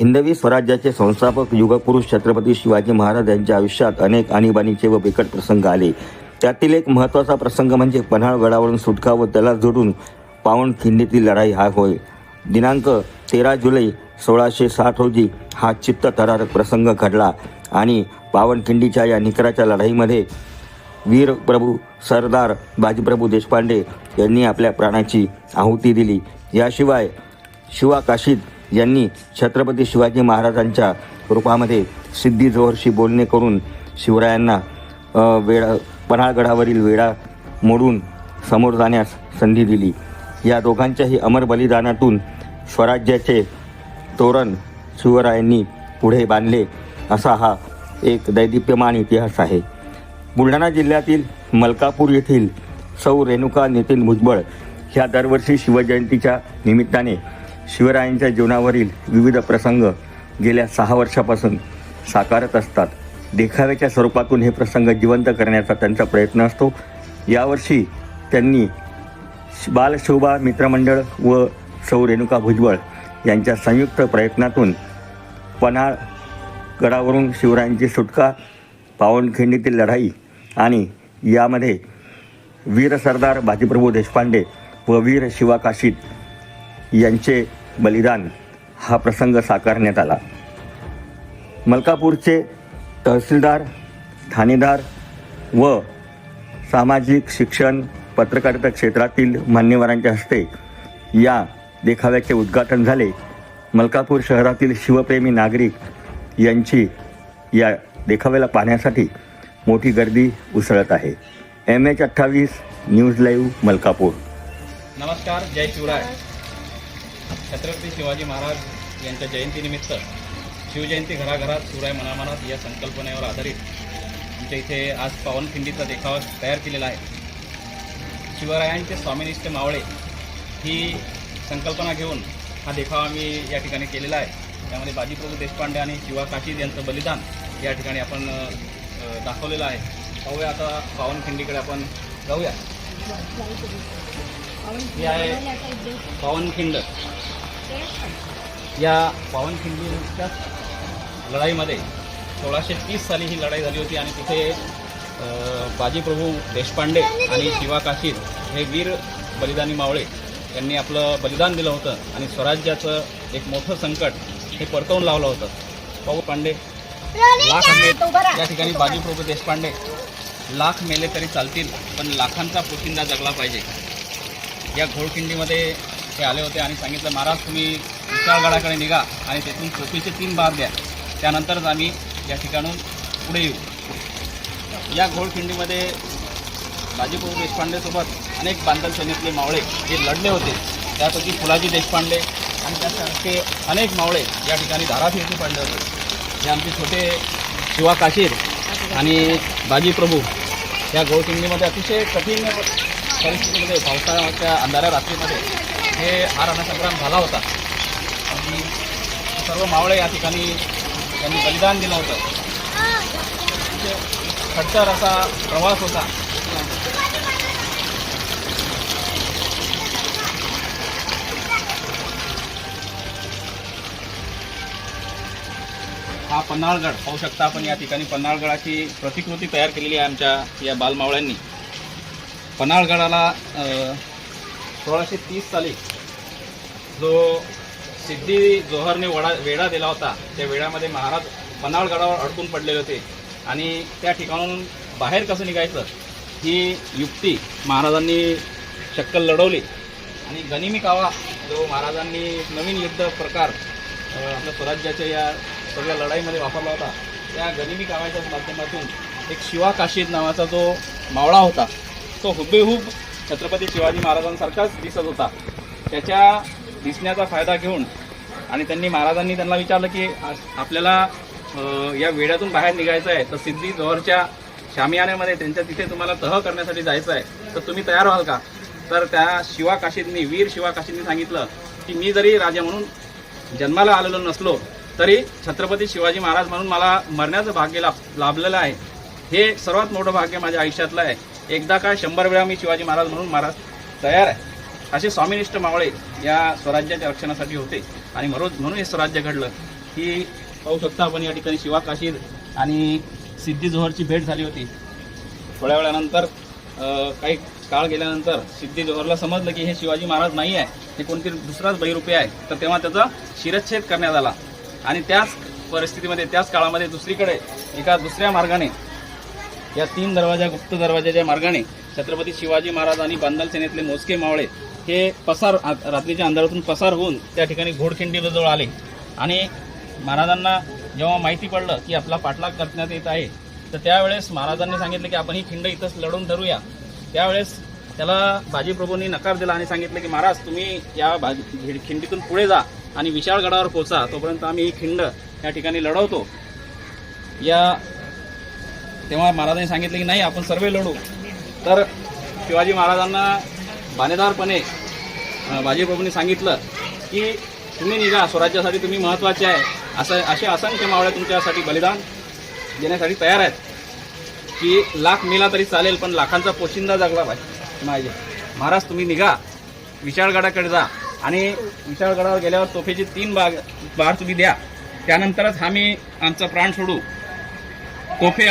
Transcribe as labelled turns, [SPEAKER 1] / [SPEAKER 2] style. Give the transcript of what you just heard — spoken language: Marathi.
[SPEAKER 1] हिंदवी स्वराज्याचे संस्थापक युगपुरुष छत्रपती शिवाजी महाराज यांच्या आयुष्यात अनेक आणीबाणीचे व बिकट प्रसंग आले. त्यातील एक महत्त्वाचा प्रसंग म्हणजे पन्हाळगडावरून सुटका व त्याला जोडून पावनखिंडीतील लढाई हा होय. दिनांक तेरा जुलै सोळाशे साठ रोजी हा चित्त थरारक प्रसंग घडला आणि पावनखिंडीच्या या निकराच्या लढाईमध्ये वीर प्रभू सरदार बाजीप्रभू देशपांडे यांनी आपल्या प्राणाची आहुती दिली. याशिवाय शिवाकाशीत यांनी छत्रपती शिवाजी महाराजांच्या रूपामध्ये सिद्धी जोहरशी बोलणे करून शिवरायांना वेळा पन्हाळगडावरील वेळा मोडून समोर जाण्यास संधी दिली. या दोघांच्याही अमर बलिदानातून स्वराज्याचे तोरण शिवरायांनी पुढे बांधले असा हा एक दैदिप्यमान इतिहास आहे. बुलढाणा जिल्ह्यातील मलकापूर येथील सौ रेणुका नितीन भुजबळ ह्या दरवर्षी शिवजयंतीच्या निमित्ताने शिवरायांच्या जीवनावरील विविध प्रसंग गेल्या सहा वर्षापासून साकारत असतात. देखाव्याच्या स्वरूपातून हे प्रसंग जिवंत करण्याचा त्यांचा प्रयत्न असतो. यावर्षी त्यांनी बालशोभा मित्रमंडळ व सौ रेणुका भुजबळ यांच्या संयुक्त प्रयत्नातून पन्हाळ गडावरून शिवरायांची सुटका पावनखिंडीतील लढाई आणि यामध्ये वीर सरदार बाजीप्रभू देशपांडे व वीर शिवा काशीद यांचे बलिदान हा प्रसंग साकारण्यात आला. मलकापूरचे तहसीलदार ठाणेदार व सामाजिक शिक्षण पत्रकारिता क्षेत्रातील मान्यवरांच्या हस्ते या देखाव्याचे उद्घाटन झाले. मलकापूर शहरातील शिवप्रेमी नागरिक यांची या देखाव्याला पाहण्यासाठी मोठी गर्दी उसळत आहे. एम एच अठ्ठावीस न्यूज लाईव्ह मलकापूर.
[SPEAKER 2] नमस्कार जय शिवराय. छत्रपती शिवाजी महाराज यांच्या जयंतीनिमित्त शिवजयंती घराघरात सुराय मनामनात. या संकल्पनेवर आधारित आमच्या इथे आज पावनखिंडीचा देखावा तयार केलेला आहे. शिवरायांचे स्वामिनिष्ठ मावळे ही संकल्पना घेऊन हा देखावा मी या ठिकाणी केलेला आहे. त्यामध्ये बाजीप्रभू देशपांडे आणि शिवा काशीद यांचं बलिदान या ठिकाणी आपण दाखवलेलं आहे. पाहूया आता पावनखिंडीकडे आपण जाऊया. ही आहे पावनखिंड. या पावनखिंडीच्या लढाईमध्ये सोळाशे तीस साली ही लढाई झाली होती आणि तिथे बाजीप्रभू देशपांडे आणि शिवा काशीद हे वीर बलिदानी मावळे यांनी आपलं बलिदान दिलं होतं आणि स्वराज्याचं एक मोठं संकट हे परतवून लावलं होतं. पाऊ पांडे लाख या ठिकाणी बाजीप्रभू देशपांडे. लाख मेले तरी चालतील पण लाखांचा पोशिंदा जगला पाहिजे. या घोडखिंडीमध्ये ते आले होते आणि सांगितलं महाराज तुम्ही विशाळगडाकडे निघा आणि तेथून चोपीचे तीन बार द्या. त्यानंतरच आम्ही या ठिकाणून पुढे येऊ. या घोडखिंडीमध्ये बाजीप्रभू देशपांडेसोबत अनेक बांधव सैनिकले मावळे जे लढले होते. त्यापैकी फुलाजी देशपांडे आणि त्यासारखे अनेक मावळे या ठिकाणी धारातीर्थी पडले होते. जे आमचे छोटे शिवा काशीर आणि बाजीप्रभू या घोडखिंडीमध्ये अतिशय कठीण परिस्थितीमध्ये पावसाळ्याच्या अंधाऱ्या रात्रीमध्ये हे हा रणसंग्राम झाला होता. आणि सर्व मावळे या ठिकाणी त्यांनी बलिदान दिलं होतं. खडतर असा प्रवास होता. हा पन्हाळगड पाहू शकता आपण या ठिकाणी पन्हाळगडाची प्रतिकृती तयार केलेली आहे आमच्या या बालमावळ्यांनी. पन्हाळगडाला सोळाशे तीस साली जो सिद्धी जोहरने वडा वेढा दिला होता त्या वेढ्यामध्ये महाराज पन्हाळगडावर अडकून पडलेले होते. आणि त्या ठिकाणाहून बाहेर कसं निघायचं? ही युक्ती महाराजांनी शक्कल लढवली. आणि गनिमी कावा जो महाराजांनी नवीन युद्ध प्रकार आपल्या स्वराज्याच्या या सगळ्या लढाईमध्ये वापरला होता त्या गनिमी कावाच्या माध्यमातून एक शिवा काशीद नावाचा जो मावळा होता तो हुबेहूब छत्रपती शिवाजी महाराजांसारखाच दिसत होता. त्याच्या दिसण्याचा फायदा घेऊन आणि त्यांनी महाराजांनी त्यांना विचारलं की आपल्याला या वेड्यातून बाहेर निघायचं आहे तर सिद्धी जोहरच्या शामियाण्यामध्ये त्यांच्या तिथे तुम्हाला तह करण्यासाठी जायचं आहे तर तुम्ही तयार व्हाल का? तर त्या शिवा काशींनी वीर शिवा काशींनी सांगितलं की मी जरी राजा म्हणून जन्माला आलेलो नसलो तरी छत्रपती शिवाजी महाराज म्हणून मला मरण्याचं भाग्य लाभ लाभलेलं आहे. हे सर्वात मोठं भाग्य माझ्या आयुष्यातलं आहे. एकदा काय शंभर वेळा मी शिवाजी महाराज म्हणून महाराज तयार आहे. असे स्वामिनिष्ठ मावळे या स्वराज्याच्या रक्षणासाठी होते. आणि म्हणून म्हणून हे स्वराज्य घडलं. की पाहू शकता आपण या ठिकाणी शिवा काशीद आणि सिद्धी जोहरची भेट झाली होती. थोड्या वेळानंतर काही काळ गेल्यानंतर सिद्धी जोहरला समजलं की हे शिवाजी महाराज नाही आहे. हे कोणतरी दुसराच बैरूपी आहे. तर तेव्हा त्याचा शिरच्छेद करण्यात आला. आणि त्याच परिस्थितीमध्ये त्याच काळामध्ये दुसरीकडे एका दुसऱ्या मार्गाने या तीन दरवाजा गुप्त दरवाजाच्या मार्गाने छत्रपती शिवाजी महाराज आणि बांधल सेनेतले मोजके मावळे हे पसार आ- रात्रीच्या अंधारातून पसार होऊन त्या ठिकाणी घोडखिंडीजवळ आले. आणि महाराजांना जेव्हा माहिती पडलं की आपला पाठलाग करण्यात येत आहे तर त्यावेळेस महाराजांनी सांगितलं की आपण ही खिंड इथंच लढून धरूया. त्यावेळेस त्याला बाजीप्रभूंनी नकार दिला आणि सांगितलं की महाराज तुम्ही या भाजी खिंडीतून पुढे जा आणि विशाळगडावर पोचा तोपर्यंत आम्ही ही खिंड या ठिकाणी लढवतो. या तेव्हा महाराजांनी सांगितलं की नाही आपण सर्व लढू. तर शिवाजी महाराजांना बाणेदारपणे बाजीप्रभूंनी सांगितलं की तुम्ही निघा स्वराज्यासाठी तुम्ही महत्त्वाचे आहे. असं असे असंख्य मावळ्या तुमच्यासाठी बलिदान देण्यासाठी तयार आहेत. की लाख मिला तरी चालेल पण लाखांचा पोशिंदा जगला पाहिजे पाहिजे महाराज तुम्ही निघा. विशाळगडाकडे जा. आणि विशाळगडावर गेल्यावर तोफेची तीन बाग बार तुम्ही द्या. त्यानंतरच आम्ही आमचा प्राण सोडू. तोफे